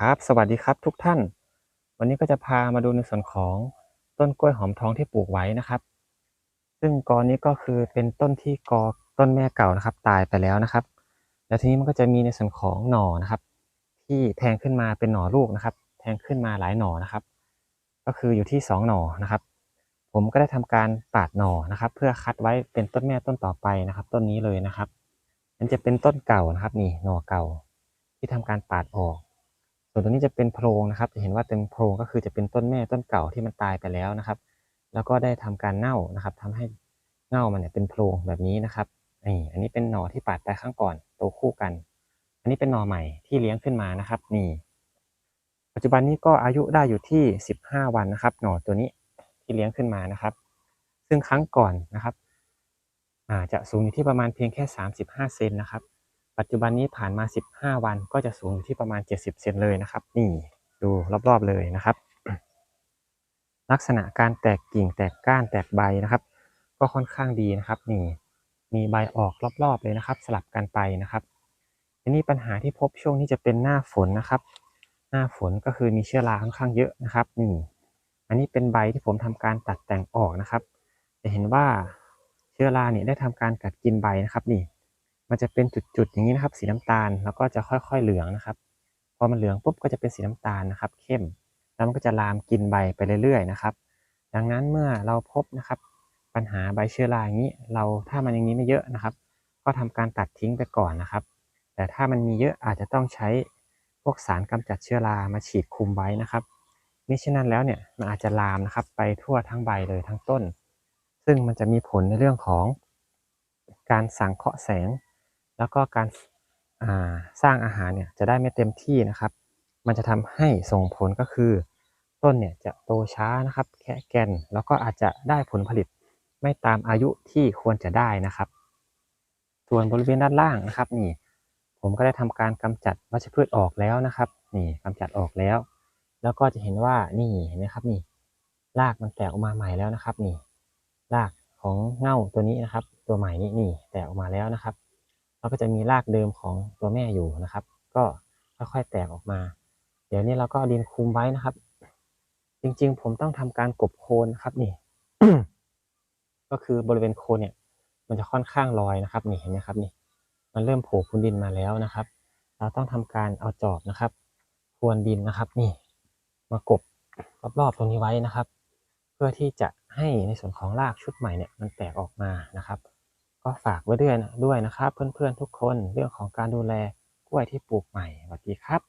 ครับ สวัสดีครับทุกท่าน วันนี้ก็จะพามาดูในส่วนของต้นกล้วยหอมทองที่ปลูกไว้นะครับ ซึ่งกอนี้ก็คือเป็นต้นที่กอต้นแม่เก่านะครับ ตายไปแล้วนะครับ แล้วทีนี้มันก็จะมีในส่วนของหน่อนะครับ ที่แทงขึ้นมาเป็นหน่อลูกนะครับ แทงขึ้นมาหลายหน่อนะครับ ก็คืออยู่ที่สองหน่อนะครับ ผมก็ได้ทำการปาดหน่อนะครับ เพื่อคัดไว้เป็นต้นแม่ต้นต่อไปนะครับ ต้นนี้เลยนะครับ มันจะเป็นต้นเก่านะครับ นี่หน่อเก่า ที่ทำการปาดออก ส่วนตัวนี้จะเป็นโพรงนะครับ จะเห็นว่าเป็นโพรงก็คือจะเป็นต้นแม่ต้นเก่าที่มันตายไปแล้วนะครับ แล้วก็ได้ทำการเน่านะครับทำให้เน่ามันเนี่ยเป็นโพรงแบบนี้นะครับนี่อันนี้เป็นหน่อที่ปาดไปข้างก่อนโตคู่กัน อันนี้เป็นหน่อใหม่ที่เลี้ยงขึ้นมานะครับ นี่ ปัจจุบันนี้ก็อายุได้อยู่ที่ 15 วันนะครับ หน่อตัวนี้ที่เลี้ยงขึ้นมานะครับ ซึ่งครั้งก่อนนะครับอาจะสูงอยู่ที่ประมาณเพียงแค่ 35 เซนนะครับ ปัจจุบันนี้ผ่านมา 15 วันก็จะสูงอยู่ที่ประมาณ 70 เซนเลยนะครับ นี่ดูรอบๆเลยนะครับ ลักษณะการแตกกิ่งแตกก้านแตกใบนะครับ ก็ค่อนข้างดีนะครับ นี่มีใบออกรอบๆเลยนะครับ สลับกันไปนะครับทีนี้ปัญหาที่พบช่วงนี้จะเป็นหน้าฝนนะครับ หน้าฝนก็คือมีเชื้อราค่อนข้างเยอะนะครับนี่อันนี้เป็นใบที่ผมทำการตัดแต่งออกนะครับ จะเห็นว่าเชื้อราเนี่ยได้ทำการกัดกินใบนะครับนี่ มันจะเป็นจุดๆอย่างนี้นะครับ สีน้ำตาลแล้วก็จะค่อยๆเหลืองนะครับพอมันเหลืองปุ๊บก็จะเป็นสีน้ำตาลนะครับ เข้มแล้วมันก็จะลามกินใบไปเรื่อยๆนะครับ ดังนั้นเมื่อเราพบนะครับ ปัญหาใบเชื้อราอย่างนี้ เราถ้ามันอย่างนี้ไม่เยอะนะครับ ก็ทำการตัดทิ้งไปก่อนนะครับ แต่ถ้ามันมีเยอะอาจจะต้องใช้พวกสารกำจัดเชื้อรามาฉีดคุมไว้นะครับมิฉะนั้นแล้วเนี่ยมันอาจจะลามนะครับ ไปทั่วทั้งใบเลยทั้งต้น ซึ่งมันจะมีผลในเรื่องของการสังเคราะห์แสง แล้วก็การสร้างอาหารเนี่ยจะได้ไม่เต็มที่นะครับ มันจะทำให้ส่งผลก็คือ ต้นเนี่ยจะโตช้านะครับ แค่แกนแล้วก็อาจจะได้ผลผลิตไม่ตามอายุที่ควรจะได้นะครับ ส่วนบริเวณด้านล่างนะครับนี่ ผมก็ได้ทำการกำจัดวัชพืชออกแล้วนะครับ นี่กำจัดออกแล้ว แล้วก็จะเห็นว่านี่เห็นไหมครับนี่รากมันแตกออกมาใหม่แล้วนะครับ นี่รากของเง่าตัวนี้นะครับ ตัวใหม่นี่นี่แตกออกมาแล้วนะครับ แล้วก็จะมีรากเดิมของตัวแม่อยู่นะครับ ก็ค่อยๆแตกออกมา เดี๋ยวนี้เราก็ดินคุมไว้นะครับ จริงๆ ผมต้องทำการกบโคนครับนี่ ก็คือบริเวณโคนเนี่ย มันจะค่อนข้างลอยนะครับ นี่เห็นไหมครับนี่ มันเริ่มโผล่พื้นดินมาแล้วนะครับ เราต้องทำการเอาจอบนะครับพรวนดินนะครับ นี่ มากบรอบๆตรงนี้ไว้นะครับ เพื่อที่จะให้ในส่วนของรากชุดใหม่เนี่ยมันแตกออกมานะครับ ก็ฝากไว้ด้วยด้วยนะครับ เพื่อนๆทุกคนเรื่องของการดูแลกล้วยที่ปลูกใหม่สวัสดีครับ